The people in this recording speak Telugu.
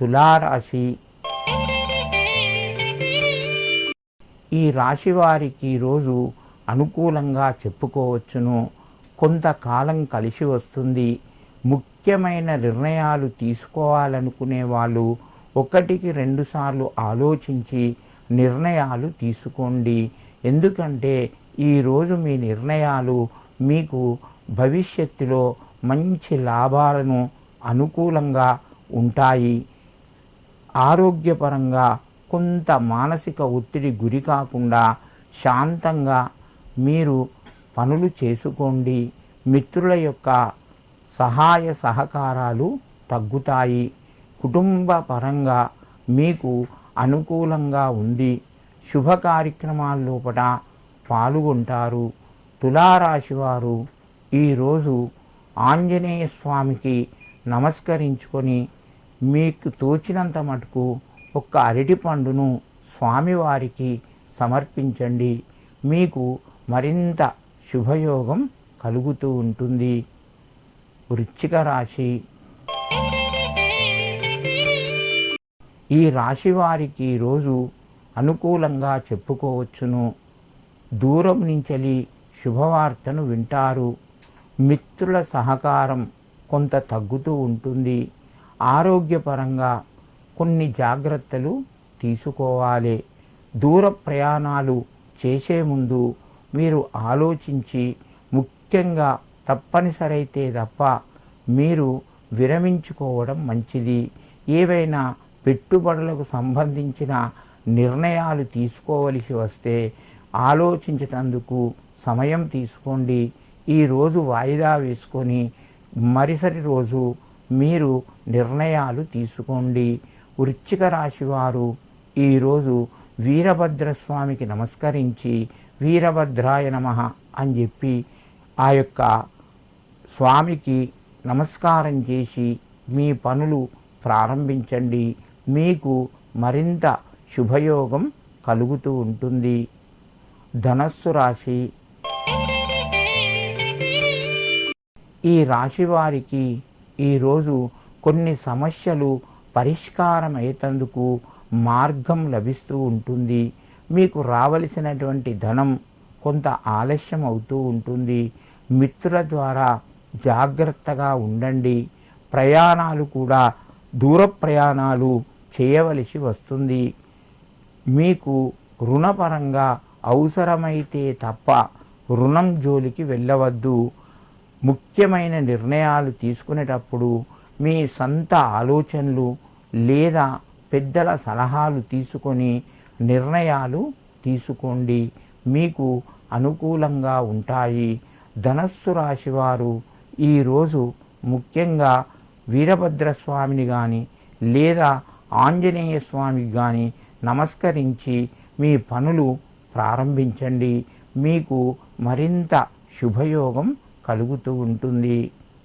తులారాశి. ఈ రాశి వారికి ఈరోజు అనుకూలంగా చెప్పుకోవచ్చును. కొంతకాలం కలిసి వస్తుంది. ముఖ్యమైన నిర్ణయాలు తీసుకోవాలనుకునే వాళ్ళు ఒకటికి రెండుసార్లు ఆలోచించి నిర్ణయాలు తీసుకోండి. ఎందుకంటే ఈరోజు మీ నిర్ణయాలు మీకు భవిష్యత్తులో మంచి లాభాలను అనుకూలంగా ఉంటాయి. ఆరోగ్యపరంగా కొంత మానసిక ఒత్తిడి గురి కాకుండా శాంతంగా మీరు పనులు చేసుకోండి. మిత్రుల యొక్క సహాయ సహకారాలు తగ్గుతాయి. కుటుంబ పరంగా మీకు అనుకూలంగా ఉంది శుభ కార్యక్రమాల లోపల పాల్గొంటారు. తులారాశి వారు ఈరోజు ఆంజనేయ స్వామికి నమస్కరించుకొని మీకు తోచినంత మటుకు ఒక్క అరటి పండును స్వామివారికి సమర్పించండి. మీకు మరింత శుభయోగం కలుగుతూ ఉంటుంది. వృచ్చిక రాశి. ఈ రాశి వారికి ఈరోజు అనుకూలంగా చెప్పుకోవచ్చును. దూరం నుంచెలి శుభవార్తను వింటారు. మిత్రుల సహకారం కొంత తగ్గుతూ ఉంటుంది. ఆరోగ్యపరంగా కొన్ని జాగ్రత్తలు తీసుకోవాలి. దూర ప్రయాణాలు చేసే ముందు మీరు ఆలోచించి ముఖ్యంగా తప్పనిసరైతే తప్ప మీరు విరమించుకోవడం మంచిది. ఏవైనా పెట్టుబడులకు సంబంధించిన నిర్ణయాలు తీసుకోవలసి వస్తే ఆలోచించేటందుకు సమయం తీసుకోండి. ఈరోజు వాయిదా వేసుకొని మరుసటి రోజు మీరు నిర్ణయాలు తీసుకోండి. వృశ్చిక రాశి వారు ఈరోజు వీరభద్రస్వామికి నమస్కరించి వీరభద్రాయ నమ అని చెప్పి ఆ యొక్క స్వామికి నమస్కారం చేసి మీ పనులు ప్రారంభించండి. మీకు మరింత శుభయోగం కలుగుతూ ఉంటుంది. ధనస్సు రాశి. ఈ రాశి వారికి ఈరోజు కొన్ని సమస్యలు పరిష్కారం అయ్యేందుకు మార్గం లభిస్తూ ఉంటుంది. మీకు రావలసినటువంటి ధనం కొంత ఆలస్యం అవుతూ ఉంటుంది. మిత్రుల ద్వారా జాగ్రత్తగా ఉండండి. ప్రయాణాలు కూడా దూర ప్రయాణాలు చేయవలసి వస్తుంది. మీకు రుణపరంగా అవసరమైతే తప్ప రుణం జోలికి వెళ్ళవద్దు. ముఖ్యమైన నిర్ణయాలు తీసుకునేటప్పుడు మీ సొంత ఆలోచనలు లేదా పెద్దల సలహాలు తీసుకొని నిర్ణయాలు తీసుకోండి. మీకు అనుకూలంగా ఉంటాయి. ధనస్సు రాశివారు ఈరోజు ముఖ్యంగా వీరభద్రస్వామిని కానీ లేదా ఆంజనేయ స్వామికి కానీ నమస్కరించి మీ పనులు ప్రారంభించండి. మీకు మరింత శుభయోగం కలుగుతూ ఉంటుంది.